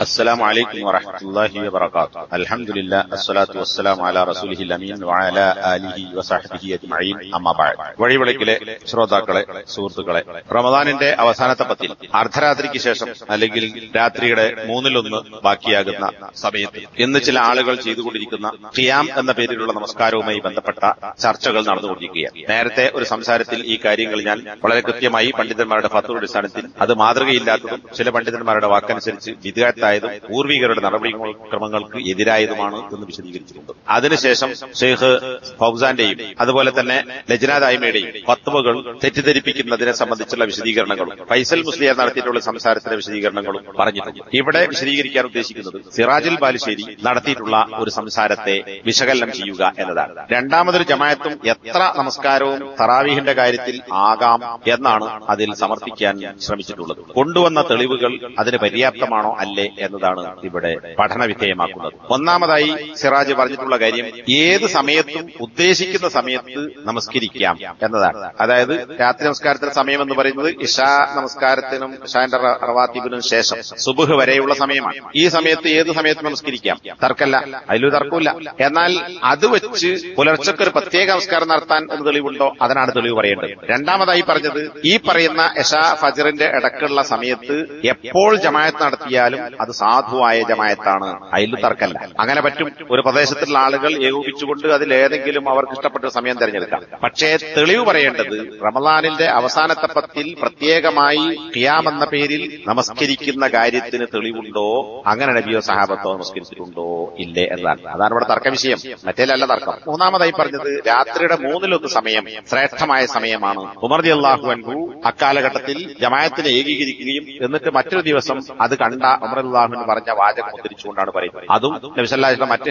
السلام عليكم ورحمة الله وبركاته الحمد لله الصلاة والسلام على رسوله الأمين وعلى آله وصحبه أجمعين أما بعد വഴിവിളക്കിലെ ശ്രോതാക്കളെ സുഹൃത്തുക്കളെ റമദാനിന്റെ അവസാനത്തെ പത്തിൽ അർദ്ധരാത്രിക്ക് ശേഷം അല്ലെങ്കിൽ രാത്രിയുടെ മൂന്നിലൊന്ന് ബാക്കിയാകുന്ന സമയത്ത് ഇന്ന് ചില ആളുകൾ ചെയ്തുകൊണ്ടിരിക്കുന്ന ഖിയാം എന്ന പേരിലുള്ള നമസ്കാരവുമായി ബന്ധപ്പെട്ട ചർച്ചകൾ നടന്നുകൊണ്ടിരിക്കുകയാണ് നേരത്തെ ഒരു സംസാരത്തിൽ ഈ കാര്യങ്ങൾ ഞാൻ വളരെ കൃത്യമായി പണ്ഡിതന്മാരുടെ ഫത്തുവ അടിസ്ഥാനത്തിൽ അത് മാതൃകയില്ലാത്തതും ചില പണ്ഡിതന്മാരുടെ വാക്കനുസരിച്ച് വിദ്യാർത്ഥായതും പൂർവികരുടെ നടപടിക്രമങ്ങൾക്ക് എതിരായതുമാണ് എന്ന് വിശദീകരിച്ചിട്ടുണ്ട്. അതിനുശേഷം ഷെയ്ഖ് ഫൗസാന്റെയും അതുപോലെ തന്നെ ലജ്ന ദായ്മയുടെയും ഫത്വകൾ തെറ്റിദ്ധരിപ്പിക്കുന്നതിനെ സംബന്ധിച്ചുള്ള വിശദീകരണങ്ങളും ഫൈസൽ മുസ്ലിയാർ നടത്തിയിട്ടുള്ള സംസാരത്തിന്റെ വിശദീകരണങ്ങളും പറഞ്ഞിട്ടുണ്ട്. ഇവിടെ വിശദീകരിക്കാൻ ഉദ്ദേശിക്കുന്നത് സിറാജുൽ ബാലുശ്ശേരി നടത്തിയിട്ടുള്ള ഒരു സംസാരത്തെ വിശകലനം ചെയ്യുക എന്നതാണ്. രണ്ടാമതൊരു ജമായത്തും എത്ര നമസ്കാരവും തറാവീഹിന്റെ കാര്യത്തിൽ ആകാം എന്നാണ് അതിൽ സമർപ്പിക്കാൻ ശ്രമിച്ചിട്ടുള്ളത്. കൊണ്ടുവന്ന തെളിവുകൾ അതിന് പര്യാപ്തമാണോ അല്ലേ എന്നതാണ് ഇവിടെ പഠന വിധേയമാക്കുന്നത് ഒന്നാമതായി സിറാജ് പറഞ്ഞിട്ടുള്ള കാര്യം ഏത് സമയത്തും ഉദ്ദേശിക്കുന്ന സമയത്ത് നമസ്കരിക്കാം എന്നതാണ്. അതായത് രാത്രി നമസ്കാരത്തിന്റെ സമയം എന്ന് പറയുന്നത് ഇഷാ നമസ്കാരത്തിനും ഇഷാന്റെ റവാത്തിബിനും ശേഷം സുബുഹ് വരെയുള്ള സമയമാണ്. ഈ സമയത്ത് ഏത് സമയത്ത് നമസ്കരിക്കാം. തർക്കല്ല. അതിലൊരു തർക്കമില്ല എന്നാൽ അത് വെച്ച് പുലർച്ചയ്ക്ക് ഒരു പ്രത്യേക നമസ്കാരം നടത്താൻ എന്ന് തെളിവുണ്ടോ? അതിനാണ് തെളിവ് പറയേണ്ടത്. രണ്ടാമതായി പറഞ്ഞത് ഈ പറയുന്ന യഷാ ഫജറിന്റെ ഇടക്കുള്ള സമയത്ത് എപ്പോൾ ജമായത്ത് നടത്തിയാലും അത് സാധുവായ ജമായത്താണ് അതിൽ തർക്കല്ല അങ്ങനെ പറ്റും ഒരു പ്രദേശത്തുള്ള ആളുകൾ ഏകോപിച്ചുകൊണ്ട് അതിലേതെങ്കിലും അവർക്ക് ഇഷ്ടപ്പെട്ട സമയം തിരഞ്ഞെടുക്കാം. പക്ഷേ തെളിവ് പറയേണ്ടത് റമദാനിന്റെ അവസാനത്തെ പത്തിൽ പ്രത്യേകമായി ഖിയാമെന്ന പേരിൽ നമസ്കരിക്കുന്ന കാര്യത്തിന് തെളിവുണ്ടോ? അങ്ങനെ നബിയോ സഹാബത്തോ നമസ്കരിച്ചിട്ടുണ്ടോ? ഇല്ലേ എന്നാണ്. അതാണ് ഇവിടെ തർക്ക വിഷയം. മറ്റേലല്ല തർക്കം. മൂന്നാമതായി പറഞ്ഞത് രാത്രിയുടെ മൂന്നിലൊന്ന് സമയം ശ്രേഷ്ഠമായ സമയമാണ്. ഉമർദി അള്ളാഹു അൻഹു അക്കാലഘട്ടത്തിൽ ജമായത്തിനെ ഏകീകരിക്കുകയും എന്നിട്ട് മറ്റൊരു ദിവസം അത് കണ്ട ഉമർ അള്ളാഹുവിന് പറഞ്ഞ വാചകം ഉദ്ധരിച്ചുകൊണ്ടാണ് പറയുന്നത്. അതും നബിസല്ലാഹിന്റെ മറ്റ്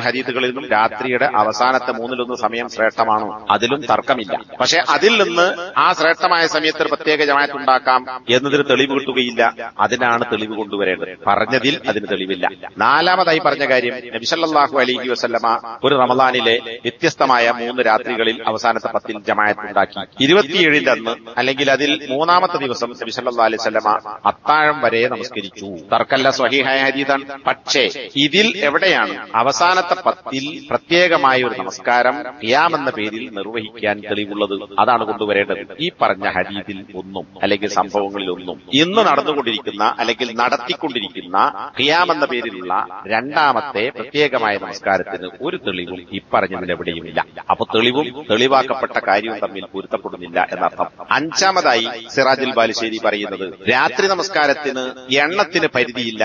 നിന്നും രാത്രിയുടെ അവസാനത്തെ മൂന്നിലൊന്ന് സമയം ശ്രേഷ്ഠമാണ്. അതിലും തർക്കമില്ല. പക്ഷെ അതിൽ നിന്ന് ആ ശ്രേഷ്ഠമായ സമയത്ത് ഒരു പ്രത്യേക ജമായത്ത് ഉണ്ടാക്കാം എന്നതിന് തെളിവ് കിട്ടുകയില്ല. അതിനാണ് തെളിവ് കൊണ്ടുവരേണ്ടത്. പറഞ്ഞതിൽ അതിന് തെളിവില്ല. നാലാമതായി പറഞ്ഞ കാര്യം നബിസല്ലാഹു അലൈഹി വസല്ലമ ഒരു റമദാനിലെ വ്യത്യസ്തമായ മൂന്ന് രാത്രികളിൽ അവസാനത്തെ പത്തിൽ ജമായത്ത് ഉണ്ടാക്കി. ഇരുപത്തിയേഴിന്റെ അന്ന് അല്ലെങ്കിൽ അതിൽ മൂന്നാമത്തെ ദിവസം നബിസല്ലാ അലൈഹി സ്വലമ അത്താഴം വരെ നമസ്കരിച്ചു. തർക്കല്ല സ്വഹീഹായ ഹരീതാണ് പക്ഷേ ഇതിൽ എവിടെയാണ് അവസാനത്തെ പത്തിൽ പ്രത്യേകമായ ഒരു നമസ്കാരം ഖിയാം എന്ന പേരിൽ നിർവഹിക്കാൻ തെളിവുള്ളത് അതാണ് കൊണ്ടുവരേണ്ടത്. ഈ പറഞ്ഞ ഹരീതിൽ ഒന്നും അല്ലെങ്കിൽ സംഭവങ്ങളിൽ ഒന്നും ഇന്ന് നടന്നുകൊണ്ടിരിക്കുന്ന അല്ലെങ്കിൽ നടത്തിക്കൊണ്ടിരിക്കുന്ന ഖിയാം എന്ന പേരിലുള്ള രണ്ടാമത്തെ പ്രത്യേകമായ നമസ്കാരത്തിന് ഒരു തെളിവും ഇപ്പറഞ്ഞതിൽ എവിടെയുമില്ല അപ്പൊ തെളിവും തെളിവാക്കപ്പെട്ട കാര്യവും തമ്മിൽ പൊരുത്തപ്പെടുന്നില്ല എന്നർത്ഥം. അഞ്ചാമതായി സിറാജുൽ ബാലുശ്ശേരി പറയുന്നത് രാത്രി നമസ്കാരത്തിന് എണ്ണത്തിന് പരിധിയില്ല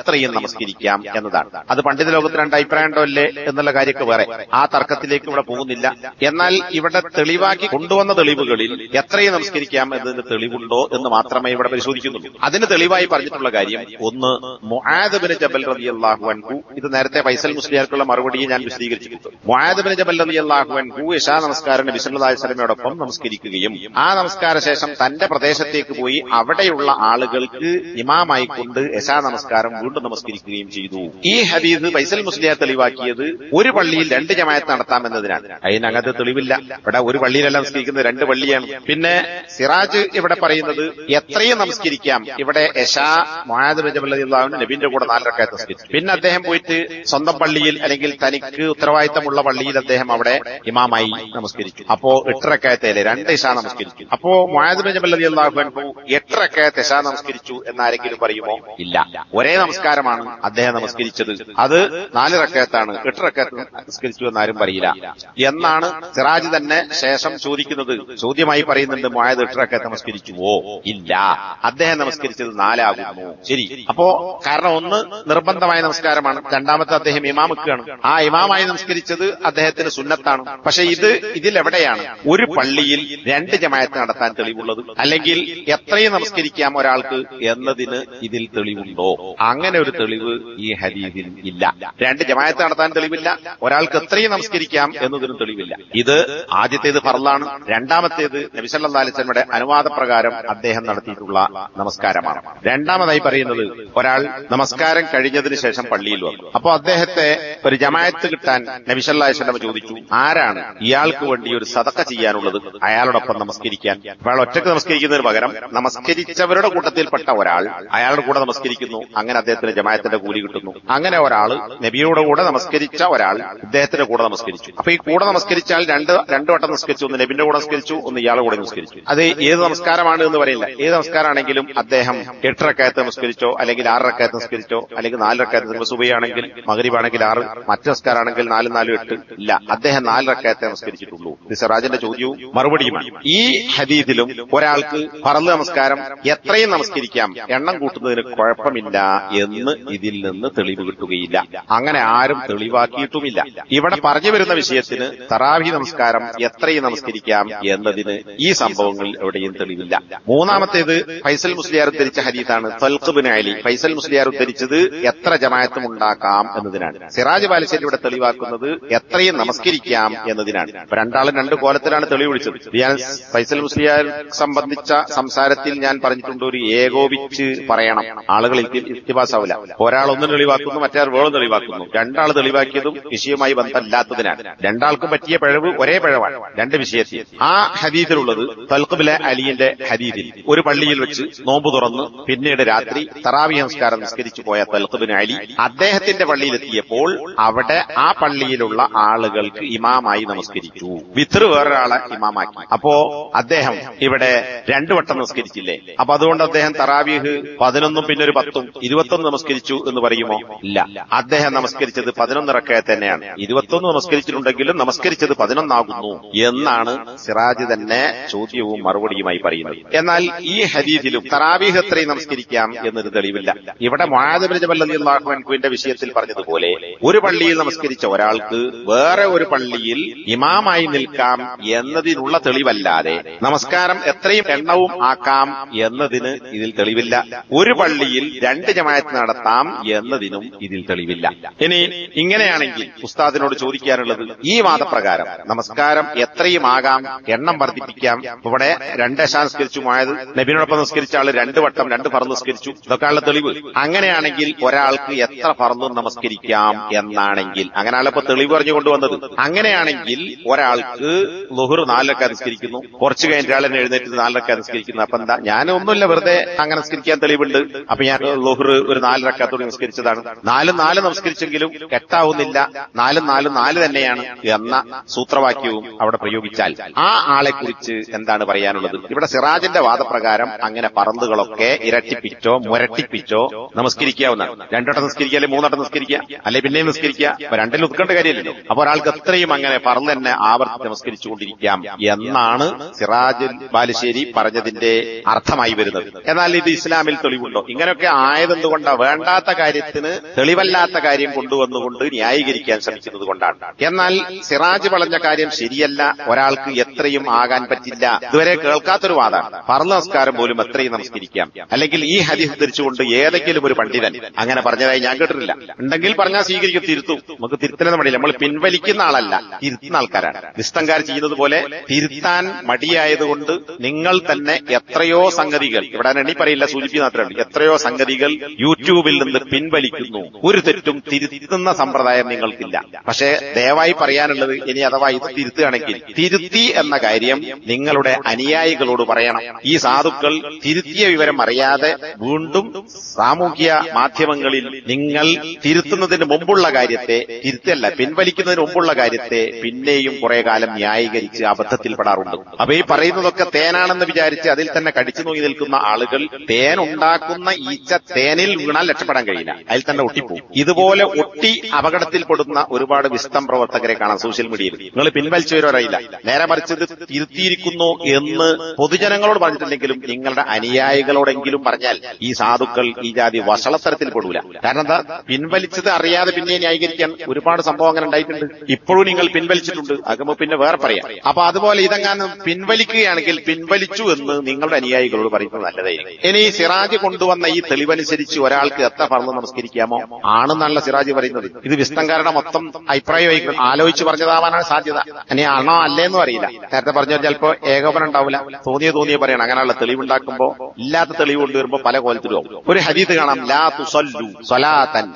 എത്രയും നമസ്കരിക്കാം എന്നതാണ്. അത് പണ്ഡിത ലോകത്തിൽ രണ്ട് അഭിപ്രായമുണ്ടോ അല്ലേ എന്നുള്ള കാര്യമൊക്കെ വേറെ. ആ തർക്കത്തിലേക്ക് ഇവിടെ പോകുന്നില്ല. എന്നാൽ ഇവിടെ തെളിവാക്കി കൊണ്ടുവന്ന തെളിവുകളിൽ എത്രയും നമസ്കരിക്കാം എന്നതിന് തെളിവുണ്ടോ എന്ന് മാത്രമേ ഇവിടെ പരിശോധിക്കുന്നുള്ളൂ. അതിന് തെളിവായി പറഞ്ഞിട്ടുള്ള കാര്യം ഒന്ന് മുആദബിന് ജബൽ റബി അള്ളാഹു അൻഹു. ഇത് നേരത്തെ ഫൈസൽ മുസ്ലിയാർക്കുള്ള മറുപടിയും ഞാൻ വിശദീകരിച്ചിട്ടുണ്ട്. മുആദബിന് ജബൽ റബി അള്ളാഹു അൻഹു ഇഷാ നമസ്കാരം നബി സല്ലല്ലാഹു അലൈഹി വസല്ലമയോടൊപ്പം നമസ്കരിക്കുകയും ആ നമസ്കാര ശേഷം തന്റെ പ്രദേശത്തേക്ക് പോയി അവിടെയുള്ള ആളുകൾക്ക് ഇമാമായിക്കൊണ്ട് യശാ നമസ്കാരം വീണ്ടും നമസ്കരിക്കുകയും ചെയ്തു. ഈ ഹദീസ് ഫൈസൽ മുസ്ലിയെ തെളിവാക്കിയത് ഒരു പള്ളിയിൽ രണ്ട് ജമായത്ത് നടത്താമെന്നതിനാണ്. അതിനകത്ത് തെളിവില്ല. ഇവിടെ ഒരു പള്ളിയിലല്ല നമസ്കരിക്കുന്നത് രണ്ട് പള്ളിയാണ്. പിന്നെ സിറാജ് ഇവിടെ പറയുന്നത് എത്രയും നമസ്കരിക്കാം. ഇവിടെ യശാ മൊഹാദ് ബജബുല്ലാഹുവിന് നബിന്റെ കൂടെ നാലരക്കായത്ത് നമസ്കരിച്ചു. പിന്നെ അദ്ദേഹം പോയിട്ട് സ്വന്തം പള്ളിയിൽ അല്ലെങ്കിൽ തനിക്ക് ഉത്തരവാദിത്തമുള്ള പള്ളിയിൽ അദ്ദേഹം അവിടെ ഇമാമായി നമസ്കരിച്ചു. അപ്പോ എട്ടരക്കായത്തേലെ രണ്ട് ഇഷ നമസ്കരിച്ചു. അപ്പോ മൊഹാദ് ബജബല്ലി അള്ളാഹു എട്ടരക്കായത്ത് ഇഷ നമസ്കരിച്ചു എന്നാരെങ്കിലും പറയുമോ? ഇല്ല. ഒരേ നമസ്കാരമാണ്. അദ്ദേഹം നമസ്കരിച്ചത്. അത് നാല് റക്കയത്താണ്. എട്ട് റക്കയത്ത് നമസ്കരിച്ചു എന്നാരും പറയില്ല. എന്നാണ് സിറാജ് തന്നെ ശേഷം ചോദിക്കുന്നത്. ചോദ്യമായി പറയുന്നുണ്ട് മുആദ് എട്ട് റക്കയത്ത് നമസ്കരിച്ചുവോ? ഇല്ല. അദ്ദേഹം നമസ്കരിച്ചത് നാലാകുന്നു. ശരി. അപ്പോ കാരണം ഒന്ന് നിർബന്ധമായ നമസ്കാരമാണ്. രണ്ടാമത്തെ അദ്ദേഹം ഇമാമുക്കാണ്. ആ ഇമാമായി നമസ്കരിച്ചത് അദ്ദേഹത്തിന് സുന്നത്താണ്. പക്ഷെ ഇത് ഇതിൽ എവിടെയാണ് ഒരു പള്ളിയിൽ രണ്ട് ജമായത്ത് നടത്താൻ തെളിവുള്ളത്. അല്ലെങ്കിൽ എത്രയും നമസ്കരിക്കാം ഒരാൾക്ക് എന്നതിന് ഇതിൽ തെളിവുണ്ടോ? അങ്ങനെ ഒരു തെളിവ് ഈ ഹദീസിൽ ഇല്ല. രണ്ട് ജമായത്ത് നടത്താൻ തെളിവില്ല. ഒരാൾക്ക് എത്രയും നമസ്കരിക്കാം എന്നതിനും തെളിവില്ല. ഇത് ആദ്യത്തേത് ഫർലാണ് രണ്ടാമത്തേത് നബിസല്ലാ അനുവാദപ്രകാരം അദ്ദേഹം നടത്തിയിട്ടുള്ള നമസ്കാരമാണ്. രണ്ടാമതായി പറയുന്നത് ഒരാൾ നമസ്കാരം കഴിഞ്ഞതിന് ശേഷം പള്ളിയിൽ വന്നു. അപ്പോൾ അദ്ദേഹത്തെ ഒരു ജമായത്ത് കിട്ടാൻ നബിസല്ലാസ്ലം ചോദിച്ചു ആരാണ് ഇയാൾക്ക് വേണ്ടി ഒരു സതക്ക ചെയ്യാനുള്ളത്? അയാളോടൊപ്പം നമസ്കരിക്കാൻ. അയാൾ ഒറ്റയ്ക്ക് നമസ്കരിക്കുന്നതിന് പകരം നമസ്കരിച്ചവരുടെ കൂട്ടത്തിൽപ്പെട്ട ഒരാൾ അയാളുടെ കൂടെ നമസ്കരിക്കുന്നു. അങ്ങനെ അദ്ദേഹത്തിന് ജമായത്തിന്റെ കൂലി കിട്ടുന്നു. അങ്ങനെ ഒരാൾ നബിയുടെ കൂടെ നമസ്കരിച്ച ഒരാൾ അദ്ദേഹത്തിന്റെ കൂടെ നമസ്കരിച്ചു. അപ്പൊ ഈ കൂടെ നമസ്കരിച്ചാൽ രണ്ട് രണ്ടു വട്ടം നമസ്കരിച്ചു. ഒന്ന് നബിന്റെ കൂടെ നമസ്കരിച്ചു ഒന്ന് ഇയാളുടെ കൂടെ നമസ്കരിച്ചു. അത് ഏത് നമസ്കാരമാണ് എന്ന് പറയില്ല. ഏത് നമസ്കാരമാണെങ്കിലും അദ്ദേഹം എട്ടരക്കയത്ത് നമസ്കരിച്ചോ അല്ലെങ്കിൽ ആറരക്കയത്ത് നമസ്കരിച്ചോ അല്ലെങ്കിൽ നാലരക്കയത്ത് സുബയാണെങ്കിൽ മകരിബാണെങ്കിൽ ആറ് മറ്റ് നമസ്കാരമാണെങ്കിൽ നാല് നാല് എട്ട് ഇല്ല. അദ്ദേഹം നാലരക്കയത്തെ നമസ്കരിച്ചിട്ടുള്ളൂ. ഇത് സിറാജിന്റെ ചോദ്യവും മറുപടിയുമാണ്. ഈ ഹദീദിലും ഒരാൾക്ക് പറന്ന് നമസ്കാരം എത്രയും നമസ്കരിക്കാം എണ്ണം കൂട്ടുന്നതിന് കുഴപ്പമില്ല. എന്ന് ഇതിൽ നിന്ന് തെളിവ് കിട്ടുകയില്ല. അങ്ങനെ ആരും തെളിവാക്കിയിട്ടുമില്ല. ഇവിടെ പറഞ്ഞു വരുന്ന വിഷയത്തിന് തറാവി നമസ്കാരം എത്രയും നമസ്കരിക്കാം എന്നതിന് ഈ സംഭവങ്ങളിൽ എവിടെയും തെളിവില്ല. മൂന്നാമത്തേത് ഫൈസൽ മുസ്ലിയാർ ഉദ്ധരിച്ച ഹദീസാണ് ഫൽഖുബിൻ അലി. ഫൈസൽ മുസ്ലിയാർ ഉദ്ധരിച്ചത് എത്ര ജമായത്തും ഉണ്ടാക്കാം എന്നതിനാണ്. സിറാജ് ബാലശ്ശേരി ഇവിടെ തെളിവാക്കുന്നത് എത്രയും നമസ്കരിക്കാം എന്നതിനാണ്. രണ്ടാളും രണ്ട് കോലത്തിലാണ് തെളിവ് വിളിച്ചത്. ഞാൻ ഫൈസൽ മുസ്ലിയാർ സംബന്ധിച്ച സംസാരത്തിൽ ഞാൻ പറഞ്ഞിട്ടുണ്ട് ഒരു ഏകോപിച്ച് പറയണം. ആളുകൾ ഇത്തിബാസാവില്ല ഒരാൾ ഒന്ന് തെളിവാക്കുന്നു മറ്റേ വേറെ തെളിവാക്കുന്നു. രണ്ടാൾ തെളിവാക്കിയതും വിഷയവുമായി ബന്ധമില്ലാത്തതിനാണ് രണ്ടാൾക്കും പറ്റിയ പിഴവ് ഒരേ പിഴവാണ് രണ്ട് വിഷയത്തിൽ. ആ ഹദീദിലുള്ളത് തൽക്കുബിലെ അലിയന്റെ ഹദീദിൽ ഒരു പള്ളിയിൽ വെച്ച് നോമ്പ് തുറന്ന് പിന്നീട് രാത്രി തറാവി സംസ്കാരം നിസ്കരിച്ചു പോയ തൽക്കുബിന് അലി അദ്ദേഹത്തിന്റെ പള്ളിയിലെത്തിയപ്പോൾ അവിടെ ആ പള്ളിയിലുള്ള ആളുകൾക്ക് ഇമാമായി നമസ്കരിച്ചു. വിത്ര വേറൊരാളെ ഇമാമാക്കി. അപ്പോ അദ്ദേഹം ഇവിടെ രണ്ടു വട്ടം നമസ്കരിച്ചില്ലേ? അപ്പൊ അതുകൊണ്ട് അദ്ദേഹം തറാവീഹ് പതിനൊന്നും പിന്നെ ഒരു പത്തും ഇരുപത്തൊന്ന് നമസ്കരിച്ചു എന്ന് പറയുമോ? ഇല്ല. അദ്ദേഹം നമസ്കരിച്ചത് പതിനൊന്നിറക്കയെ തന്നെയാണ്. ഇരുപത്തൊന്ന് നമസ്കരിച്ചിട്ടുണ്ടെങ്കിലും നമസ്കരിച്ചത് പതിനൊന്നാകുന്നു എന്നാണ് സിറാജ് തന്നെ ചോദ്യവും മറുപടിയുമായി പറയുന്നത്. എന്നാൽ ഈ ഹരീതിയിലും തറാവീഹ് എത്രയും നമസ്കരിക്കാം എന്നൊരു തെളിവില്ല. ഇവിടെ മുഹാദബിന്റെ വിഷയത്തിൽ പറഞ്ഞതുപോലെ ഒരു പള്ളിയിൽ നമസ്കരിച്ച ഒരാൾക്ക് വേറെ ഒരു പള്ളിയിൽ ഇമാമായി നിൽക്കാം എന്നതിനുള്ള തെളിവല്ലാതെ നമസ്കാരം എത്രയും എണ്ണവും ആക്കാം എന്നതിന് ഇതിൽ തെളിവില്ല. ഒരു പള്ളിയിൽ രണ്ട് ജമായത്ത് നടത്താം എന്നതിനും ഇതിൽ തെളിവില്ല. ഇനി ഇങ്ങനെയാണെങ്കിൽ ഉസ്താദിനോട് ചോദിക്കാനുള്ളത് ഈ വാദപ്രകാരം. നമസ്കാരം എത്രയും ആകാം എണ്ണം വർദ്ധിപ്പിക്കാം. ഇവിടെ രണ്ട് എശാ നിസ്കരിച്ചു മായത് നബിനോടൊപ്പം നിസ്കരിച്ച ആൾ രണ്ട് വട്ടം രണ്ട് പറന്ന് നിസ്കരിച്ചു. ഇതൊക്കെയുള്ള തെളിവ്. അങ്ങനെയാണെങ്കിൽ ഒരാൾക്ക് എത്ര പറന്നും നമസ്കരിക്കാം എന്നാണെങ്കിൽ അങ്ങനെയാണ് ഇപ്പൊ തെളിവ് പറഞ്ഞു കൊണ്ടുവന്നത്. അങ്ങനെയാണെങ്കിൽ ഒരാൾക്ക് ലുഹുർ നാലൊക്കെ നിസ്കരിക്കുന്നു. കുറച്ച് കഴിഞ്ഞ ആളെന്നെ എഴുന്നേറ്റ് നാലരക്ക നിസ്കരിക്കുന്നു. അപ്പൊ എന്താ? ഞാനൊന്നുമില്ല വെറുതെ അങ്ങനെ നിസ്കരിക്കാൻ തെളിവുണ്ട്. അപ്പൊ ഞാൻ ലുഹുർ ഒരു നാല് റക്കാത്തോട് നമസ്കരിച്ചതാണ് നാലും നാല് നമസ്കരിച്ചെങ്കിലും കെട്ടാവുന്നില്ല. നാലും നാലും നാല് തന്നെയാണ് എന്ന സൂത്രവാക്യവും അവിടെ പ്രയോഗിച്ചാൽ. ആ ആളെ കുറിച്ച് എന്താണ് പറയാനുള്ളത്? ഇവിടെ സിറാജിന്റെ വാദപ്രകാരം അങ്ങനെ പറന്തുകളൊക്കെ ഇരട്ടിപ്പിച്ചോ മുരട്ടിപ്പിച്ചോ നമസ്കരിക്കാവുന്നതാണ്. രണ്ടോട്ടം നമസ്കരിക്കുക അല്ലെങ്കിൽ മൂന്നോട്ടം നമസ്കരിക്കുക? അല്ലെ പിന്നെയും നമസ്കരിക്കുക? അപ്പൊ രണ്ടിൽ ഒതുക്കേണ്ട കാര്യമില്ലല്ലോ. അപ്പൊ ഒരാൾക്ക് എത്രയും അങ്ങനെ പറന്ന് തന്നെ ആവർത്തി നമസ്കരിച്ചുകൊണ്ടിരിക്കാം എന്നാണ് സിറാജ് ബാലുശ്ശേരി പറഞ്ഞതിന്റെ അർത്ഥമായി വരുന്നത്. എന്നാൽ ഇത് ഇസ്ലാമിൽ തെളിവുണ്ടോ? ഇങ്ങനെയൊക്കെ ആയതെന്തുകൊണ്ടാ വേണ്ടാത്ത കാര്യത്തിന് തെളിവല്ലാത്ത കാര്യം കൊണ്ടുവന്നുകൊണ്ട് ന്യായീകരിക്കാൻ ശ്രമിക്കുന്നത് കൊണ്ടാണ്. എന്നാൽ സിറാജ് പറഞ്ഞ കാര്യം ശരിയല്ല ഒരാൾക്ക് എത്രയും ആകാൻ പറ്റില്ല. ഇതുവരെ കേൾക്കാത്തൊരു വാദമാണ് പറഞ്ഞ നമസ്കാരം പോലും എത്രയും നമസ്കരിക്കാം. അല്ലെങ്കിൽ ഈ ഹദീസ് ധരിച്ചുകൊണ്ട് ഏതെങ്കിലും ഒരു പണ്ഡിതൻ അങ്ങനെ പറഞ്ഞതായി ഞാൻ കേട്ടിട്ടില്ല. ഉണ്ടെങ്കിൽ പറഞ്ഞാൽ സ്വീകരിക്കും തിരുത്തും. നമുക്ക് തിരുത്തലെന്ന് മടിയില്ല. നമ്മൾ പിൻവലിക്കുന്ന ആളല്ല തിരുത്തുന്ന ആൾക്കാരാണ്. നിസ്തങ്കാർ ചെയ്യുന്നത് പോലെ തിരുത്താൻ മടിയായതുകൊണ്ട് നിങ്ങൾ തന്നെ എത്രയോ സംഗതികൾ ഇവിടെ എണ്ണി പറയില്ല സൂചിപ്പിക്കുന്ന എത്രയോ സംഗതികൾ യൂട്യൂബിൽ നിന്ന് പിൻവലിക്കുന്നു. ഒരു തെറ്റും തിരുത്തുന്ന സമ്പ്രദായം നിങ്ങൾക്കില്ല. പക്ഷേ ദയവായി പറയാനുള്ളത് ഇനി അഥവാ ഇത് തിരുത്തുകയാണെങ്കിൽ തിരുത്തി എന്ന കാര്യം നിങ്ങളുടെ അനുയായികളോട് പറയണം. ഈ സാധുക്കൾ തിരുത്തിയ വിവരം അറിയാതെ വീണ്ടും സാമൂഹ്യ മാധ്യമങ്ങളിൽ നിങ്ങൾ തിരുത്തുന്നതിന് മുമ്പുള്ള കാര്യത്തെ തിരുത്തല്ല പിൻവലിക്കുന്നതിന് മുമ്പുള്ള കാര്യത്തെ പിന്നെയും കുറെ കാലം ന്യായീകരിച്ച് അബദ്ധത്തിൽപ്പെടാറുണ്ട്. അപ്പൊ ഈ പറയുന്നതൊക്കെ തേനാണെന്ന് വിചാരിച്ച് അതിൽ തന്നെ കടിച്ചു നോക്കി നിൽക്കുന്ന ആളുകൾ തേൻ ഉണ്ടാക്കുന്ന ഈച്ച തേനിൽ വീണാൽ രക്ഷപ്പെടാൻ കഴിയില്ല. അതിൽ തന്നെ ഒട്ടിപ്പോവും. ഇതുപോലെ ഒട്ടി അപകടത്തിൽപ്പെടുന്ന ഒരുപാട് വിസ്തം പ്രവർത്തകരെ കാണാം സോഷ്യൽ മീഡിയയിൽ. നിങ്ങൾ പിൻവലിച്ചവരറിയില്ല നേരെ മറിച്ച് ഇത് തിരുത്തിയിരിക്കുന്നു എന്ന് പൊതുജനങ്ങളോട് പറഞ്ഞിട്ടില്ലെങ്കിലും നിങ്ങളുടെ അനുയായികളോടെങ്കിലും പറഞ്ഞാൽ ഈ സാധുക്കൾ ഈ ജാതി വഷളത്തരത്തിൽ പെടൂല. കാരണം എന്താ? പിൻവലിച്ചത് അറിയാതെ പിന്നെ ന്യായീകരിക്കാൻ ഒരുപാട് സംഭവം അങ്ങനെ ഉണ്ടായിട്ടുണ്ട്. ഇപ്പോഴും നിങ്ങൾ പിൻവലിച്ചിട്ടുണ്ട്. ആകുമ്പോൾ പിന്നെ വേറെ പറയാം. അപ്പൊ അതുപോലെ ഇതെങ്ങാനും പിൻവലിക്കുകയാണെങ്കിൽ പിൻവലിച്ചു എന്ന് നിങ്ങളുടെ അനുയായികളോട് പറയുന്നത് നല്ലതായിരിക്കും. ഇനി സിറാജ് കൊണ്ടുവന്ന ഈ തെളിവനുസരിച്ച് ഒരാൾക്ക് എത്ര പറഞ്ഞു നമസ്കരിക്കാമോ? ആണെന്നല്ല സിറാജ് പറയുന്നത്. ഇത് വിസ്തംകാരുടെ മൊത്തം അഭിപ്രായമായി ആലോചിച്ച് പറഞ്ഞതാവാനാണ് സാധ്യത. ഇനി ആണോ അല്ലേന്ന് അറിയില്ല. നേരത്തെ പറഞ്ഞ ചിലപ്പോ ഏകോപനം ഉണ്ടാവില്ല. തോന്നിയ തോന്നിയ പറയണം. അങ്ങനെയുള്ള തെളിവുണ്ടാക്കുമ്പോ ഇല്ലാത്ത തെളിവ് കൊണ്ടുവരുമ്പോ പല കോലത്തിലും ഒരു ഹരീത് കാണാം ലാ തുസല്ലു സ്വലാത്തൻ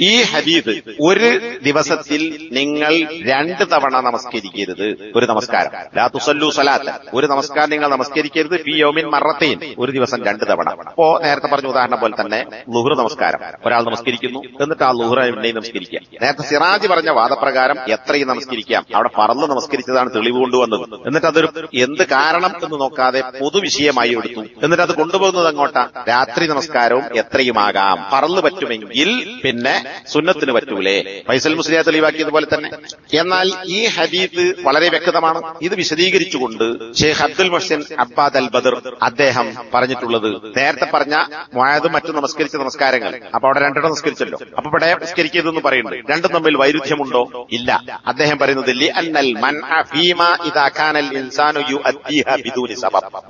ഈ ഹരീത് ഒരു ദിവസത്തിൽ നിങ്ങൾ രണ്ട് തവണ നമസ്കരിക്കരുത്. ഒരു നമസ്കാരം. ലാ തുസല്ലു സലാത്ത് ഒരു നമസ്കാരം നിങ്ങൾ നമസ്കരിക്കരുത്. പി യോമിൻ മറത്തേൻ ഒരു ദിവസം രണ്ട് തവണ. അപ്പോ നേരത്തെ പറഞ്ഞ ഉദാഹരണം പോലെ തന്നെ ലുഹുർ നമസ്കാരം. ഒരാൾ നമസ്കരിക്കുന്നു എന്നിട്ട് ആ ലുഹുറ എവിടെയും നമസ്കരിക്കുക. നേരത്തെ സിറാജ് പറഞ്ഞ വാദപ്രകാരം എത്രയും നമസ്കരിക്കാം. അവിടെ പറന്ന് നമസ്കരിച്ചതാണ് തെളിവ് കൊണ്ടുവന്നത്. എന്നിട്ട് അതൊരു എന്ത് കാരണം എന്ന് നോക്കാതെ പൊതുവിഷയമായി എടുത്തു. എന്നിട്ട് അത് കൊണ്ടുപോകുന്നത് അങ്ങോട്ടാ രാത്രി നമസ്കാരവും എത്രയുമാകാം? പറന്ന് പറ്റുമെങ്കിൽ പിന്നെ സുന്നത്തിന് പറ്റൂലേ. ഫൈസൽ മുസ്ലിയ തെളിവാക്കിയതുപോലെ തന്നെ. എന്നാൽ ഈ ഹദീദ് വളരെ വ്യക്തമാണ്. ഇത് വിശദീകരിച്ചുകൊണ്ട് ഷെയ്ഖ് അബ്ദുൽ മഹ്സിൻ അബ്ബാദ് അൽ ബദർ അദ്ദേഹം പറഞ്ഞിട്ടുള്ളത്. നേരത്തെ പറഞ്ഞ മുഴതും മറ്റും നമസ്കരിച്ച നമസ്കാരങ്ങൾ. അപ്പൊ അവിടെ രണ്ടെണ്ണം നമസ്കരിച്ചല്ലോ. അപ്പൊ ഇവിടെ നമസ്കരിക്കരുതെന്ന് പറയുന്നുണ്ട്. രണ്ടും തമ്മിൽ വൈരുദ്ധ്യമുണ്ടോ? ഇല്ല. അദ്ദേഹം പറയുന്നത്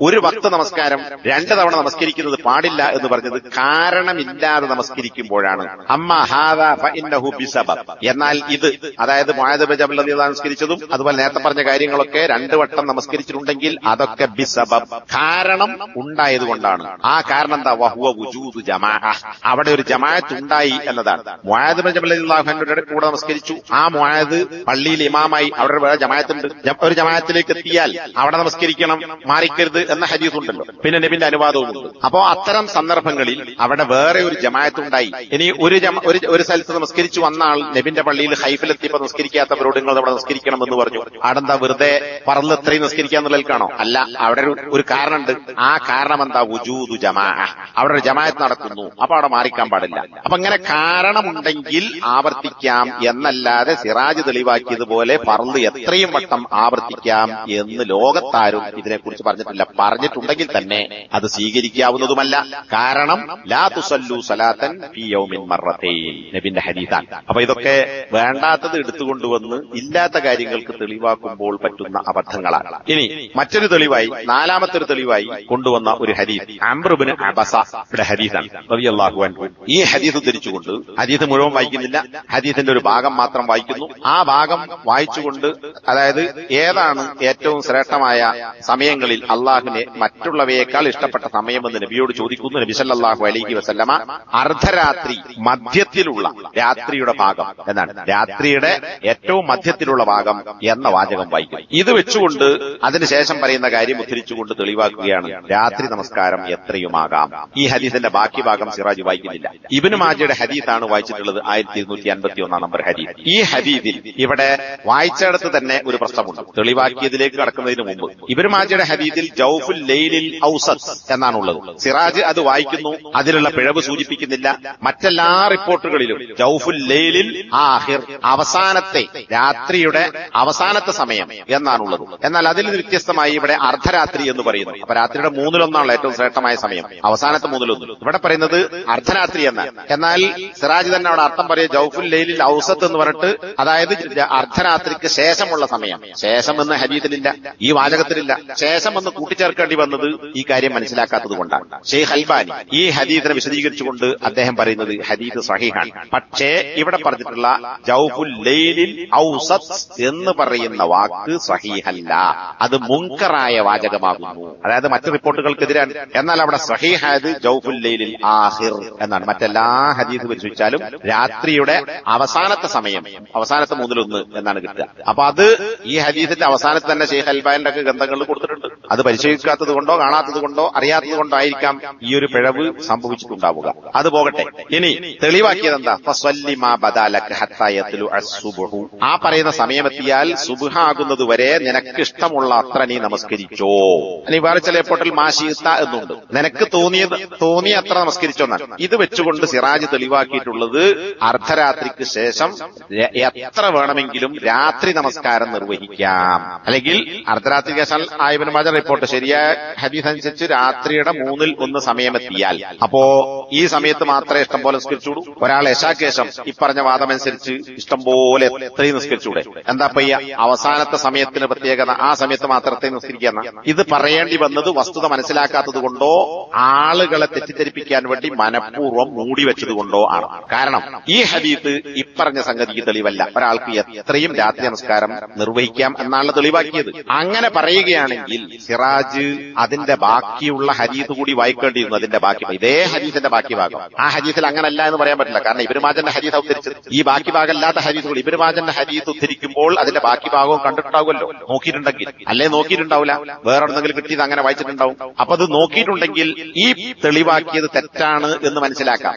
ഒരു വക്ത നമസ്കാരം രണ്ട് തവണ നമസ്കരിക്കുന്നത് പാടില്ല എന്ന് പറഞ്ഞത് കാരണമില്ലാതെ നമസ്കരിക്കുമ്പോഴാണ്. അമ്മ എന്നാൽ ഇത് അതായത് ബിൻ ജബൽ നമസ്കരിച്ചതും അതുപോലെ നേരത്തെ പറഞ്ഞ കാര്യങ്ങളൊക്കെ രണ്ട് വട്ടം നമസ്കരിച്ചിട്ടുണ്ടെങ്കിൽ അതൊക്കെ ബിസബബ്. കാരണം ഉണ്ടായതുകൊണ്ടാണ്. ആ കാരണം എന്താ? വുജൂദ് ജമാഅ. അവിടെ ഒരു ജമാഅത്ത് ഉണ്ടായി എന്നതാണ്. റളിയല്ലാഹു അൻഹുയുടെ കൂടെ നമസ്കരിച്ചു. ആ മുആദ് പള്ളിയിൽ ഇമാമായി അവിടെ വേറെ ജമാഅത്തുണ്ട്. ഒരു ജമാഅത്തിലേക്ക് എത്തിയാൽ അവിടെ നമസ്കരിക്കണം. മാറിക്കരുത് എന്ന ഹദീസ് ഉണ്ടല്ലോ. പിന്നെ നബിന്റെ അനുവാദവും ഉണ്ട്. അപ്പോ അത്തരം സന്ദർഭങ്ങളിൽ അവിടെ വേറെ ഒരു ജമാഅത്ത് ഉണ്ടായി. ഇനി ഒരു ഒരു സ്ഥലത്ത് നമസ്കരിച്ചു വന്ന ആൾ നബിന്റെ പള്ളിയിൽ ഹൈഫിലെത്തിയപ്പോ നമസ്കരിക്കാത്തവരോട് നിങ്ങൾ അവിടെ നമസ്കരിക്കണം എന്ന് പറഞ്ഞു. അവിടെന്താ വെറുതെ പറന്ന് എത്രയും നമസ്കരിക്കാന്നുള്ളതിൽക്കാണോ അല്ല അവിടെ ഒരു കാരണമുണ്ട്. ആ കാരണം എന്താ വുജൂദു ജമാ അവിടെ ജമാഅത്ത് നടത്തുന്നു. അപ്പൊ അവിടെ മാറിക്കാൻ പാടില്ല. അപ്പൊ അങ്ങനെ കാരണമുണ്ടെങ്കിൽ ആവർത്തിക്കാം എന്നല്ലാതെ സിറാജ് തെളിവാക്കിയതുപോലെ പറന്ന് എത്രയും വട്ടം ആവർത്തിക്കാം എന്ന് ലോകത്താരും ഇതിനെക്കുറിച്ച് പറഞ്ഞിട്ടില്ല. പറഞ്ഞിട്ടുണ്ടെങ്കിൽ തന്നെ അത് സ്വീകരിക്കാവുന്നതുമല്ല. കാരണം ലാ തുസല്ലു സലാത്തൻ നബിന്റെ ഹരീതാൻ അപ്പൊ ഇതൊക്കെ വേണ്ടാത്തത് എടുത്തുകൊണ്ടുവന്ന് ഇല്ലാത്ത കാര്യങ്ങൾക്ക് തെളിവാക്കുമ്പോൾ പറ്റുന്ന അബദ്ധങ്ങളാണ്. ഇനി മറ്റൊരു തെളിവായി നാലാമത്തെ ഒരു തെളിവായി കൊണ്ടുവന്ന ഒരു ഹദീസ്. അംബ്രുബിന് അബസ. ഇവിടെ ഹദീസാണ്. റബിയല്ലാഹു അൻഹു. ഈ ഹദീസ് ധരിച്ചുകൊണ്ട് ഹദീസ് മുഴുവൻ വായിക്കുന്നില്ല. ഹദീസിന്റെ ഒരു ഭാഗം മാത്രം വായിക്കുന്നു. ആ ഭാഗം വായിച്ചുകൊണ്ട് അതായത് ഏതാണ് ഏറ്റവും ശ്രേഷ്ഠമായ സമയങ്ങളിൽ അള്ളാഹുവിനെ മറ്റുള്ളവയേക്കാൾ ഇഷ്ടപ്പെട്ട സമയമെന്ന് നബിയോട് ചോദിക്കുന്നു നബി സല്ലല്ലാഹു അലൈഹി വസല്ലമ അർദ്ധരാത്രി മധ്യത്തിലുള്ള രാത്രിയുടെ ഭാഗം എന്നാണ്. രാത്രിയുടെ ഏറ്റവും മധ്യത്തിലുള്ള ഭാഗം എന്ന വാചകം വായിക്കുന്നു. ഇത് വെച്ചുകൊണ്ട് അതിനുശേഷം പറയുന്ന കാര്യം ഉദ്ധരിച്ചുകൊണ്ട് തെളിവാക്കുകയാണ്. രാത്രി നമസ്കാരം എത്രയുമാകാം? ഈ ഹദീസിന്റെ ബാക്കി ഭാഗം സിറാജ് വായിക്കുന്നില്ല. ഇബിന് മാജിയുടെ ഹദീസാണ് വായിച്ചിട്ടുള്ളത് ആയിരത്തി ഇരുന്നൂറ്റി അൻപത്തി ഒന്നാം നമ്പർ ഹദീസ്. ഈ ഹദീസിൽ ഇവിടെ വായിച്ചെടുത്ത് തന്നെ ഒരു പ്രശ്നമുണ്ട്. തെളിവാക്കിയതിലേക്ക് കടക്കുന്നതിന് മുമ്പ് ഇബിന് മാജിയുടെ ഹദീസിൽ ജൌഫുൽ ലൈലിൽ ഔസത്ത് എന്നാണുള്ളത്. സിറാജ് അത് വായിക്കുന്നു അതിലുള്ള പിഴവ് സൂചിപ്പിക്കുന്നില്ല. മറ്റെല്ലാ റിപ്പോർട്ടുകളിലും ജൌഫുൽ ലൈലിൽ ആഹിർ അവസാനത്തെ രാത്രിയുടെ അവസാനത്തെ സമയം എന്നാണുള്ളത്. എന്നാൽ അതിൽ വ്യത്യസ്തമായി ഇവിടെ അർദ്ധരാത്രി എന്ന് പറയുന്നു. അപ്പൊ രാത്രിയുടെ മൂന്നിലൊന്നാണല്ലോ ഏറ്റവും ശ്രേഷ്ഠമായ സമയം. അവസാനത്തെ മൂന്നിലൊന്ന് ഇവിടെ പറയുന്നത് അർദ്ധരാത്രി എന്നാണ് എന്നാൽ സിറാജ് തന്നെ അവിടെ അർത്ഥം പറയുക ജൌഫുൽ ലൈലിൽ ഔസത്ത് എന്ന് പറഞ്ഞിട്ട് അതായത് അർദ്ധരാത്രിക്ക് ശേഷമുള്ള സമയം. ശേഷം എന്ന് ഹരീതിലില്ല ഈ വാചകത്തിലില്ല. ശേഷം എന്ന് കൂട്ടിച്ചേർക്കേണ്ടി വന്നത് ഈ കാര്യം മനസ്സിലാക്കാത്തത് കൊണ്ടാണ്. ഷെയ്ഖ് അൽബാനി ഈ ഹദീദിനെ വിശദീകരിച്ചുകൊണ്ട് അദ്ദേഹം പറയുന്നത് ഹദീദ് സഹിഹാണ്. പക്ഷേ ഇവിടെ പറഞ്ഞിട്ടുള്ള ജൌഫുൽ ലൈലിൽ ഔസത്ത് എന്ന് പറയുന്ന വാക്ക് സഹിഹല്ല. അത് മുങ്കറായ വാചകമാകുന്നു. അതായത് മറ്റ് റിപ്പോർട്ടുകൾക്കെതിരാണ്. എന്നാൽ അവിടെ സഹിഹായത് ജൗഫുൽ ആഹിർ എന്നാണ്. മറ്റെല്ലാ ഹദീസ് പരിശോധിച്ചാലും രാത്രിയുടെ അവസാനത്തെ സമയം അവസാനത്തെ മൂന്നിലൊന്ന് എന്നാണ് കിട്ടുക. അപ്പൊ അത് ഈ ഹദീസിന്റെ അവസാനത്ത് തന്നെ ഷെയ്ഖ് അൽബാന്റെ ഒക്കെ ഗ്രന്ഥങ്ങളിൽ കൊടുത്തിട്ടുണ്ട്. അത് പരിശോധിക്കാത്തത് കൊണ്ടോ കാണാത്തത് കൊണ്ടോ അറിയാത്തത് കൊണ്ടോ ആയിരിക്കാം ഈ ഒരു പിഴവ് സംഭവിച്ചിട്ടുണ്ടാവുക. അത് പോകട്ടെ. ഇനി തെളിവാക്കിയത് എന്താ. ആ പറയുന്ന സമയമെത്തിയാൽ സുബുഹാകുന്നത് വരെ നിനക്ക് ഇഷ്ടമുള്ള അത്ര നീ നമസ്കരിച്ചോ. ഇനി വേറെ ചില പോട്ടിൽ മാശീത്ത എന്നുണ്ട്. നിനക്ക് തോന്നിയത് തോന്നിയ അത്ര നമസ്കരിച്ചോ എന്നാണ് ഇത് വെച്ചുകൊണ്ട് സിറാജ് തെളിവാക്കിയിട്ടുള്ളത് അർദ്ധരാത്രിക്ക് ശേഷം എത്ര വേണമെങ്കിലും രാത്രി നമസ്കാരം നിർവഹിക്കാം. അല്ലെങ്കിൽ അർദ്ധരാത്രി ശേഷം ആയിബൻ മാജ റിപ്പോർട്ട് ശരിയായ ഹദീസ് അനുസരിച്ച് രാത്രിയുടെ മൂന്നിൽ ഒന്ന് സമയമെത്തിയാൽ. അപ്പോ ഈ സമയത്ത് മാത്രമേ ഇഷ്ടം പോലെ നിസ്കരിച്ചുകൂടൂ ഒരാൾ യശാക്കേശം ഈ പറഞ്ഞ വാദമനുസരിച്ച് ഇഷ്ടം പോലെ എത്രയും നിസ്കരിച്ചൂടെ എന്താ പയ്യ? അവസാനത്തെ സമയത്തിന് പ്രത്യേകത ആ സമയത്ത് മാത്രത്തെ നിസ്കരിക്കുന്ന ഇത് പറയേണ്ടി വന്നത് വസ്തുത മനസ്സിലാക്കാത്തത് കൊണ്ടോ ആളുകളെ തെറ്റിദ്ധരിപ്പിക്കാൻ വേണ്ടി മനഃപൂർവം മൂടി വെച്ചത് കൊണ്ടോ ആണ്. കാരണം ഈ ഹദീത്ത് ഇപ്പറഞ്ഞ സംഗതിക്ക് തെളിവല്ല. ഒരാൾക്ക് എത്രയും രാത്രി നമസ്കാരം നിർവഹിക്കാം എന്നാണ് തെളിവാക്കിയത്. അങ്ങനെ പറയുകയാണെങ്കിൽ സിറാജ് അതിന്റെ ബാക്കിയുള്ള ഹരീത് കൂടി വായിക്കേണ്ടിയിരുന്നു അതിന്റെ ബാക്കി. ഇതേ ഹദീസിന്റെ ബാക്കി ഭാഗം ആ ഹരീസിൽ അങ്ങനല്ല എന്ന് പറയാൻ പറ്റില്ല. കാരണം ഇബിനുമാജന്റെ ഹരീസ് ഉദ്ധരിച്ചത് ഈ ബാക്കി ഭാഗമല്ലാത്ത ഹരീസുകൾ ഇബിനുമാജന്റെ ഹരീസ് ഉദ്ധരിക്കുമ്പോൾ അതിന്റെ ബാക്കി ഭാഗവും കണ്ടിട്ടുണ്ടാവുമല്ലോ. നോക്കിയിട്ടുണ്ടെങ്കിൽ. അല്ലേ നോക്കിയിട്ടുണ്ടാവില്ല വേറെ എന്തെങ്കിലും കിട്ടിയത് അങ്ങനെ വായിച്ചിട്ടുണ്ടാവും. അപ്പൊ അത് നോക്കിയിട്ടുണ്ടെങ്കിൽ ഈ തെളിവാക്കിയത് തെറ്റാണ് എന്ന് മനസ്സിലാക്കാം.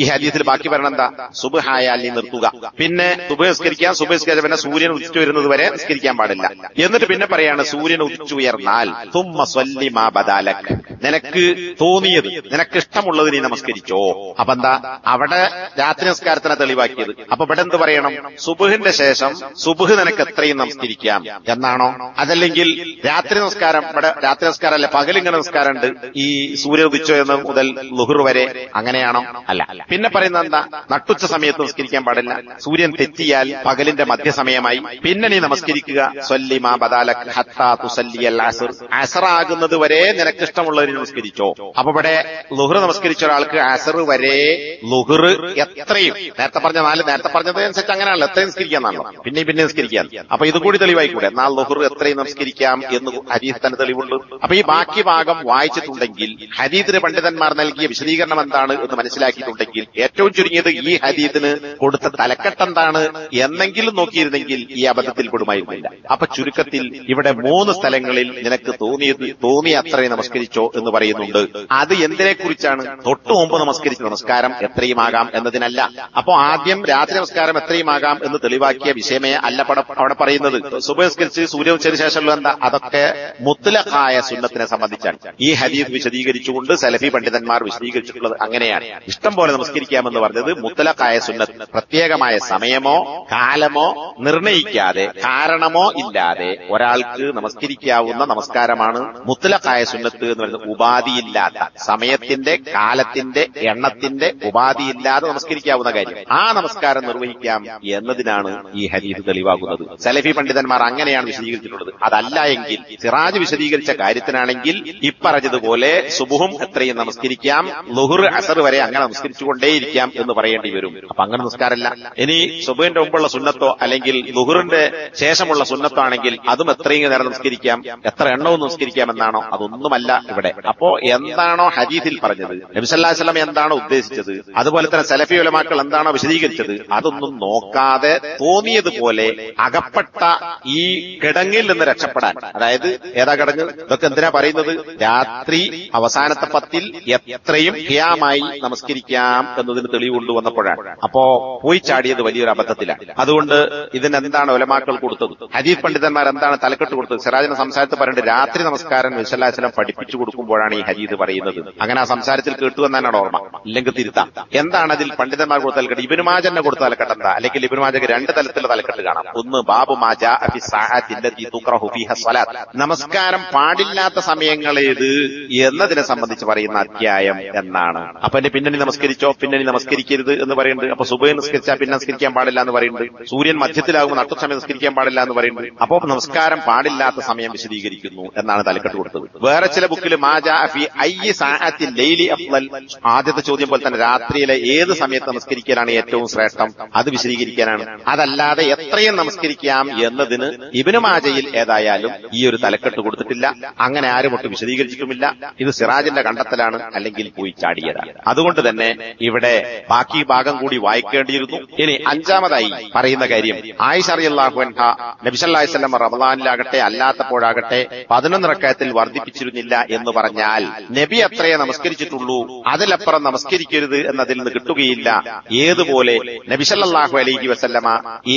ഈ ഹരീസിൽ ബാക്കി പറയണം എന്താ? സുബഹായാൽ നീ നിർത്തുക. പിന്നെ സുബഹസ്കരിക്കാൻ സുബഹസ്കരിച്ച പിന്നെ സൂര്യൻ ഉദിച്ചു വരുന്നത് വരെ നിസ്കരിക്കാൻ പാടില്ല. എന്നിട്ട് പിന്നെ പറയാണ് സൂര്യൻ ഉദിച്ചുയർന്നാൽ നിനക്ക് തോന്നിയത് നിനക്ക് ഇഷ്ടമുള്ളത് നീ നമസ്കരിച്ചോ അപ്പൊ എന്താ അവിടെ രാത്രി നമസ്കാരത്തിനെ തെളിവാക്കിയത്. അപ്പൊ ഇവിടെ എന്ത് പറയണം? സുബുഹിന്റെ ശേഷം സുബുഹ് നിനക്ക് എത്രയും നമസ്കരിക്കാം. എന്നാണോ? അതല്ലെങ്കിൽ രാത്രി നമസ്കാരം ഇവിടെ രാത്രി നമസ്കാരം അല്ല? പകലിങ്ങനെ നമസ്കാരമുണ്ട് ഈ സൂര്യ ഉദിച്ചോ എന്ന് മുതൽ ലുഹുർ വരെ അങ്ങനെയാണോ? അല്ല. പിന്നെ പറയുന്നത് എന്താ? നട്ടുച്ച സമയത്ത് നമസ്കരിക്കാൻ പാടില്ല. സൂര്യൻ തെറ്റിയാൽ പകലിന്റെ മധ്യസമയമായി പിന്നെ നീ നമസ്കരിക്കുക. ബദാലക് ഹത്താ അസർ അസർ. ആകുന്നത് വരെ നിനക്ക് ഇഷ്ടമുള്ളവര് നമസ്കരിച്ചോ? അപ്പൊ ഇവിടെ ലുഹുർ നമസ്കരിച്ച ഒരാൾക്ക് അസർ വരെ ലുഹർ എത്രയും. നേരത്തെ പറഞ്ഞ നാല് നേരത്തെ പറഞ്ഞത് അനുസരിച്ച് അങ്ങനെയാണല്ലോ. എത്രയും നിസ്കരിക്കാന്നാണല്ലോ. പിന്നെ പിന്നെ നിസ്കരിക്കാൻ. അപ്പൊ ഇത് കൂടി തെളിവായിക്കൂടെ? നാല് ലുഹർ എത്രയും നമസ്കരിക്കാം എന്ന് ഹരീസ് തന്നെ തെളിവുണ്ട്. അപ്പൊ ഈ ബാക്കി ഭാഗം വായിച്ചിട്ടുണ്ടെങ്കിൽ ഹരീതിന് പണ്ഡിതന്മാർ നൽകിയ വിശദീകരണം എന്താണ് എന്ന് മനസ്സിലാക്കിയിട്ടുണ്ടെങ്കിൽ ഏറ്റവും ചുരുങ്ങിയത് ഈ ഹരീതിന് കൊടുത്ത തലക്കെട്ട് എന്താണ് എന്നെങ്കിലും നോക്കിയിരുന്നെങ്കിൽ ഈ അബദ്ധത്തിൽ പെടുമായിരുന്നില്ല. അപ്പൊ ചുരുക്കത്തിൽ ഇവിടെ മൂന്ന് സ്ഥലങ്ങളിൽ നിനക്ക് തോന്നിയത് തോന്നിയ അത്രയും നമസ്കരിച്ചോ എന്ന് പറയുന്നുണ്ട്. അത് എന്തിനെ കുറിച്ചാണ് തൊട്ടു മുമ്പ് നമസ്കരിച്ച നമസ്കാരം എത്രയുമാകാം എന്നതിനല്ല. അപ്പോ ആദ്യം രാത്രി നമസ്കാരം എത്രയുമാകാം എന്ന് തെളിവാക്കിയ വിഷയമേ അല്ല അവിടെ പറയുന്നത്. സുബഹസ്കരിച്ച് സൂര്യ ഉച്ചതിന് ശേഷമുള്ള എന്താ? അതൊക്കെ മുത്തലഹായ സുന്നത്തിനെ സംബന്ധിച്ചാണ്. ഈ ഹദീസ് വിശദീകരിച്ചുകൊണ്ട് സലഫി പണ്ഡിതന്മാർ വിശദീകരിച്ചിട്ടുള്ളത് അങ്ങനെയാണ്. ഇഷ്ടം പോലെ നമസ്കരിക്കാമെന്ന് പറഞ്ഞത് മുത്തലഹായ സുന്നത്ത്. പ്രത്യേകമായ സമയമോ കാലമോ നിർണയിക്കാതെ കാരണമോ ഇല്ലാതെ ഒരാൾക്ക് നമസ്കരിക്കാവുന്ന നമസ്കാരമാണ് മുത്തലഹായ സുന്നത്ത് എന്ന് പറയുന്നത്. ഉപാധിയില്ലാത്ത സമയത്തിന്റെ കാലത്തിന്റെ എണ്ണത്തിന്റെ ഉപാധിയില്ലാതെ നമസ്കരിക്കാവുന്ന കാര്യം. ആ നമസ്കാരം നിർവഹിക്കാം എന്നതിനാണ് ഈ ഹരീഫ് തെളിവാകുന്നത്. സലഫി പണ്ഡിതന്മാർ അങ്ങനെയാണ് വിശദീകരിച്ചിട്ടുള്ളത്. അതല്ല എങ്കിൽ സിറാജ് വിശദീകരിച്ച കാര്യത്തിനാണെങ്കിൽ ഇപ്പറഞ്ഞതുപോലെ സുബുഹും എത്രയും നമസ്കരിക്കാം ലുഹുർ അസർ വരെ അങ്ങനെ നമസ്കരിച്ചുകൊണ്ടേയിരിക്കാം എന്ന് പറയേണ്ടി വരും. അപ്പൊ അങ്ങനെ നമസ്കാരമല്ല. ഇനി സുബുഹിന്റെ മുമ്പുള്ള സുന്നത്തോ അല്ലെങ്കിൽ ലുഹുറിന്റെ ശേഷമുള്ള സുന്നത്തോ ആണെങ്കിൽ അതും എത്രയും നേരം നമസ്കരിക്കാം എത്ര എണ്ണവും നമസ്കരിക്കാം എന്നാണോ? അതൊന്നുമല്ല ഇവിടെ. അപ്പോ എന്താണോ ഹരീഫിൽ പറഞ്ഞത്? നബിസല്ലാസ്ലം എന്താണ് ഉദ്ദേശിച്ചത്? അതുപോലെ തന്നെ സലഫി ഉലമാക്കൾ എന്താണോ വിശദീകരിച്ചത്? അതൊന്നും നോക്കാതെ തോന്നിയതുപോലെ അകപ്പെട്ട ഈ കിടങ്ങിൽ നിന്ന് രക്ഷപ്പെടാൻ. അതായത് ഏതാ കിടങ്ങ്? ഇതൊക്കെ എന്തിനാ പറയുന്നത്? രാത്രി അവസാനത്തെ പത്തിൽ എത്രയും ഹിയാമായി നമസ്കരിക്കാം എന്നതിന് തെളിവ് കൊണ്ടുവന്നപ്പോഴാണ്. അപ്പോ പോയി ചാടിയത് വലിയൊരു അബദ്ധത്തിലാണ്. അതുകൊണ്ട് ഇതിനെന്താണ് ഒലമാക്കൾ കൊടുത്തത്? ഹദീഫ് പണ്ഡിതന്മാർ എന്താണ് തലക്കെട്ട് കൊടുത്തത്? സിറാജിന്റെ സംസാരത്തിൽ പറയുന്നത് രാത്രി നമസ്കാരം വിശലാചലം പഠിപ്പിച്ചു കൊടുക്കുമ്പോഴാണ് ഈ ഹദീദ് പറയുന്നത്. അങ്ങനെ ആ സംസാരത്തിൽ കേട്ടു എന്നാണ് ഓർമ്മ. ഇല്ലെങ്കിൽ തിരുത്താം. എന്താണ് അതിൽ പണ്ഡിതന്മാർ കൊടുത്ത തലക്കെട്ട്? ഇബിനുമാജന്റെ കൊടുത്ത തലക്കെട്ട് എന്താ? അല്ലെങ്കിൽ ഇബിനുമാജക്ക് രണ്ട് തലത്തിലുള്ള തലക്കെട്ട് കാണാം. ഒന്ന് ബാബു മാജ നമസ്കാരം പാടില്ലാത്ത സമയങ്ങളേത് എന്നതിനെ സംബന്ധിച്ച് പറയുന്ന അധ്യായം എന്നാണ്. അപ്പൊ എന്റെ പിന്നണി നമസ്കരിച്ചോ? പിന്നണി നമസ്കരിക്കരുത് എന്ന് പറയുന്നുണ്ട്. അപ്പൊ സുബൈ നമസ്കരിച്ചാൽ പിന്നെ നമസ്കരിക്കാൻ പാടില്ല എന്ന് പറയുന്നുണ്ട്. സൂര്യൻ മധ്യത്തിലാകുമ്പോൾ നട്ടുസമയം നമസ്കരിക്കാൻ പാടില്ല എന്ന് പറയുന്നുണ്ട്. അപ്പൊ നമസ്കാരം പാടില്ലാത്ത സമയം വിശദീകരിക്കുന്നു എന്നാണ് തലക്കെട്ട് കൊടുത്തത്. വേറെ ചില ബുക്കിൽ മാജ അഫി ഐ സാഹത്തിൽ ലൈലി അഫ്ളൽ ആദ്യത്തെ ചോദ്യം പോലെ തന്നെ രാത്രിയിലെ ഏത് സമയത്ത് നമസ്കരിക്കലാണ് ഏറ്റവും ശ്രേഷ്ഠം? അത് വിശദീകരിക്കാനാണ്. അതല്ലാതെ എത്രയും നമസ്കരിക്കാം എന്നതിന് ഇബിനു മാജയിൽ ഏതായാലും ഈ ഒരു തലക്കെട്ട് കൊടുത്തിട്ടില്ല. അങ്ങനെ ആരും ഒട്ട് വിശദീകരിച്ചിട്ടുമില്ല. ഇത് സിറാജിന്റെ കണ്ടെത്തലാണ് അല്ലെങ്കിൽ പോയി ചാടിയതാണ്. അതുകൊണ്ട് തന്നെ ഇവിടെ ബാക്കി ഭാഗം കൂടി വായിക്കേണ്ടിയിരുന്നു. ഇനി അഞ്ചാമതായി പറയുന്ന കാര്യം ആയിഷ അറിയാഹു അൻഹ നബിസല്ലാസ്ലം റമദാനിലാകട്ടെ അല്ലാത്തപ്പോഴാകട്ടെ പതിനൊന്ന് റക്കായത്തിൽ വർദ്ധിപ്പിച്ചിരുന്നില്ല എന്ന് പറഞ്ഞാൽ നബി അത്രയെ നമസ്കരിച്ചിട്ടുള്ളൂ. അതിലപ്പുറം നമസ്കരിക്കരുത് എന്നതിൽ നിന്ന് കിട്ടുകയില്ല. ഏതുപോലെ നബിസല്ലാഹു അലൈഹി വസല്ലമ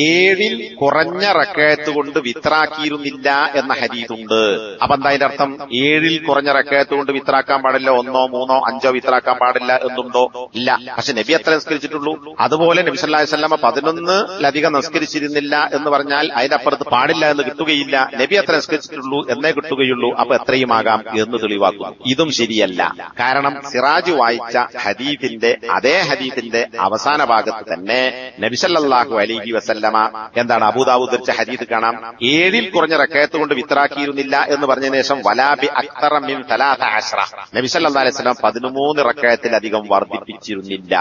ഏഴിൽ കുറഞ്ഞ റക്കയത്ത് കൊണ്ട് വിത്രാക്കിയിരുന്നില്ല എന്ന ഹരീതുണ്ട് അപ്പൊ എന്താ അതിന്റെ അർത്ഥം? ഏഴിൽ കുറഞ്ഞ റക്കയത്ത് കൊണ്ട് വിത്രാക്കാൻ പാടില്ല ഒന്നോ മൂന്നോ അഞ്ചോ വിത്രാക്കാൻ പാടില്ല എന്നുണ്ടോ? ഇല്ല. പക്ഷെ നബി എത്ര നിസ്കരിച്ചിട്ടുള്ളൂ. അതുപോലെ നബി സല്ലല്ലാഹു അലൈഹി വസല്ലമ പതിനൊന്നിലധികം നിസ്കരിച്ചിരുന്നില്ല എന്ന് പറഞ്ഞാൽ അതിനപ്പുറത്ത് പാടില്ല എന്ന് കിട്ടുകയില്ല. നബി എത്ര നിസ്കരിച്ചിട്ടുള്ളൂ എന്നേ കിട്ടുകയുള്ളൂ. അപ്പൊ എത്രയുമാകാം എന്ന് തെളിവാക്കുന്നു. ഇതും ശരിയല്ല. കാരണം സിറാജ് വായിച്ച ഹദീഫിന്റെ അതേ ഹദീഫിന്റെ അവസാന ഭാഗത്ത് തന്നെ നബിസല്ലാഹു അലൈഹി വസല്ലമ എന്താണ് അബൂദാവൂദ് ധരിച്ച ഹദീസ് കാണാം? ഏഴിൽ കുറഞ്ഞ റക്കയത്ത് കൊണ്ട് വിത്തറാക്കിയിരുന്നില്ല എന്ന് പറഞ്ഞ ശേഷം വലാബി അക്തറമിൻ നബിസല്ലാ അലൈഹി റക്കയത്തിലധികം വർദ്ധിപ്പിച്ചിരുന്നില്ല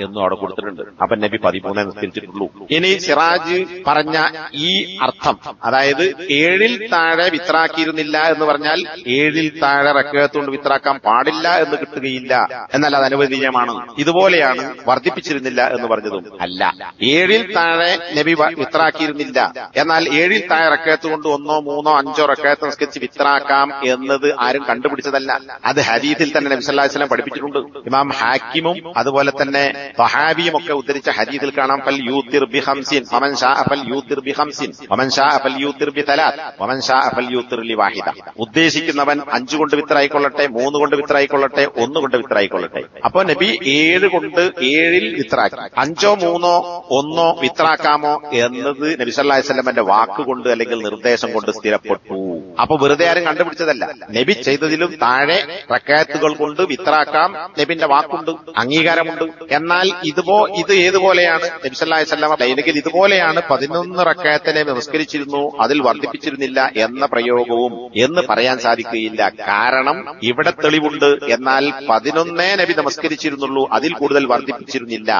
എന്നും അവിടെ കൊടുത്തിട്ടുണ്ട്. അപ്പൊ നബി പതിമൂന്നേ നിസ്കരിച്ചിട്ടുള്ളൂ. ഇനി സിറാജ് പറഞ്ഞ ഈ അർത്ഥം അതായത് ഏഴിൽ താഴെ വിത്രാക്കിയിരുന്നില്ല എന്ന് പറഞ്ഞാൽ ഏഴിൽ താഴെ റക്കയത്ത് റക്കയത്തുകൊണ്ട് വിത്രാക്കാൻ പാടില്ല എന്ന് കിട്ടുകയില്ല. എന്നാൽ അത് അനുവദനീയമാണ്. ഇതുപോലെയാണ് വർദ്ധിപ്പിച്ചിരുന്നില്ല എന്ന് പറഞ്ഞതും. അല്ല. ഏഴിൽ താഴെ നബി വിത്രാക്കിയിരുന്നില്ല എന്നാൽ ഏഴിൽ താഴെ റക്കയത്ത് കൊണ്ട് ഒന്നോ മൂന്നോ അഞ്ചോ റക്കയത്ത് നിസ്കരിച്ച് വിത്രാക്കാം എന്നത് ആരും കണ്ടുപിടിച്ചതല്ല. അത് ഹരീതിൽ തന്നെ നബി വസല്ലം പഠിപ്പിച്ചിട്ടുണ്ട്. ഇമാം ഹാക്കിമും അതുപോലെ തന്നെ തഹാബിയും ഒക്കെ ഉദ്ധരിച്ച ഹരീതിൽ കാണാം ഫൽ യൂത്തിർ ബി ഹംസിൻ വമൻ ഷാ ഫൽ യൂത്തിർ ബി ഹംസിൻ വമൻ ഷാ ഫൽ യൂത്തിർ ബി തലാത്ത് വമൻ ഷാ ഫൽ യൂത്തിർ ലി വാഹിദ. ഉദ്ദേശിക്കുന്നവൻ അഞ്ചു കൊണ്ട് വിത്രായിക്കൊള്ളട്ടെ മൂന്ന് കൊണ്ട് വിത്രായിക്കൊള്ളട്ടെ ഒന്ന് കൊണ്ട് വിത്രായിക്കൊള്ളട്ടെ അപ്പൊ നബി ഏഴ് കൊണ്ട് ഏഴിൽ വിത്രാക്കി? അഞ്ചോ മൂന്നോ ഒന്നോ വിത്രാക്കാമോ എന്നത് നബി വാക്ക് വാക്കുകൊണ്ട് അല്ലെങ്കിൽ നിർദ്ദേശം കൊണ്ട് സ്ഥിരപ്പെട്ടു. അപ്പൊ വെറുതെ ആരും കണ്ടുപിടിച്ചതല്ല. നബി ചെയ്തതിലും താഴെ റക്കാത്തുകൾ കൊണ്ട് വിത്രാക്കാം നബിന്റെ വാക്കുണ്ട് അംഗീകാരമുണ്ട്. എന്നാൽ ഇതുപോ ഇത് ഏതുപോലെയാണ്? നബി സല്ലല്ലാഹു അലൈഹി വസല്ലമ അല്ലെങ്കിൽ ഇതുപോലെയാണ് പതിനൊന്ന് റക്കാത്തിനെ നമസ്കരിച്ചിരുന്നു അതിൽ വർദ്ധിപ്പിച്ചിരുന്നില്ല എന്ന പ്രയോഗവും എന്ന് പറയാൻ സാധിക്കുകയില്ല. കാരണം ഇവിടെ തെളിവുണ്ട് എന്നാൽ പതിനൊന്നേ നബി നമസ്കരിച്ചിരുന്നുള്ളൂ അതിൽ കൂടുതൽ വർദ്ധിപ്പിച്ചിരുന്നില്ല.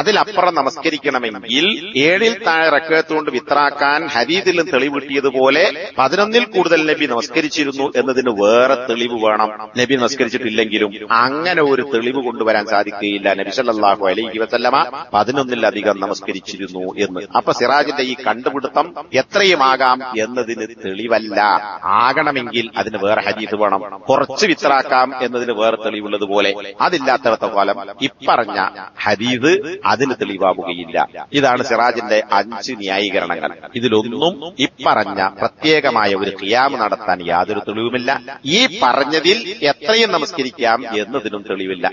അതിലപ്പുറം നമസ്കരിക്കണമെങ്കിൽ ഏഴിൽ താഴെ റക്കയത്തുകൊണ്ട് വിത്രാക്കാൻ ഹരീതിലും തെളിവ് കിട്ടിയതുപോലെ പതിനൊന്നിൽ കൂടുതൽ നബി നമസ്കരിച്ചിരുന്നു എന്നതിന് വേറെ തെളിവ് വേണം. നബി നമസ്കരിച്ചിട്ടില്ലെങ്കിലും അങ്ങനെ ഒരു തെളിവ് കൊണ്ടുവരാൻ സാധിക്കുകയില്ല. നബി സല്ലാഹു അലൈഹി വസല്ലമ പതിനൊന്നിലധികം നമസ്കരിച്ചിരുന്നു എന്ന്. അപ്പൊ സിറാജിന്റെ ഈ കണ്ടുപിടുത്തം എത്രയുമാകാം എന്നതിന് തെളിവല്ല. ആകണമെങ്കിൽ അതിന് വേറെ ഹദീസ് വേണം. കുറച്ച് വിത്രാക്കാം എന്നതിന് വേറെ തെളിവുള്ളതുപോലെ. കാലം ഇപ്പറഞ്ഞ ഹരീത് അതിന് തെളിവാവുകയില്ല ഇതാണ് സിറാജിന്റെ അഞ്ച് ന്യായീകരണങ്ങൾ. ഇതിലൊന്നും ഇപ്പറഞ്ഞ പ്രത്യേകമായ ഒരു ക്രിയാമ് നടത്താൻ യാതൊരു തെളിവുമില്ല. ഈ പറഞ്ഞതിൽ എത്രയും നമസ്കരിക്കാം എന്നതിനും തെളിവില്ല.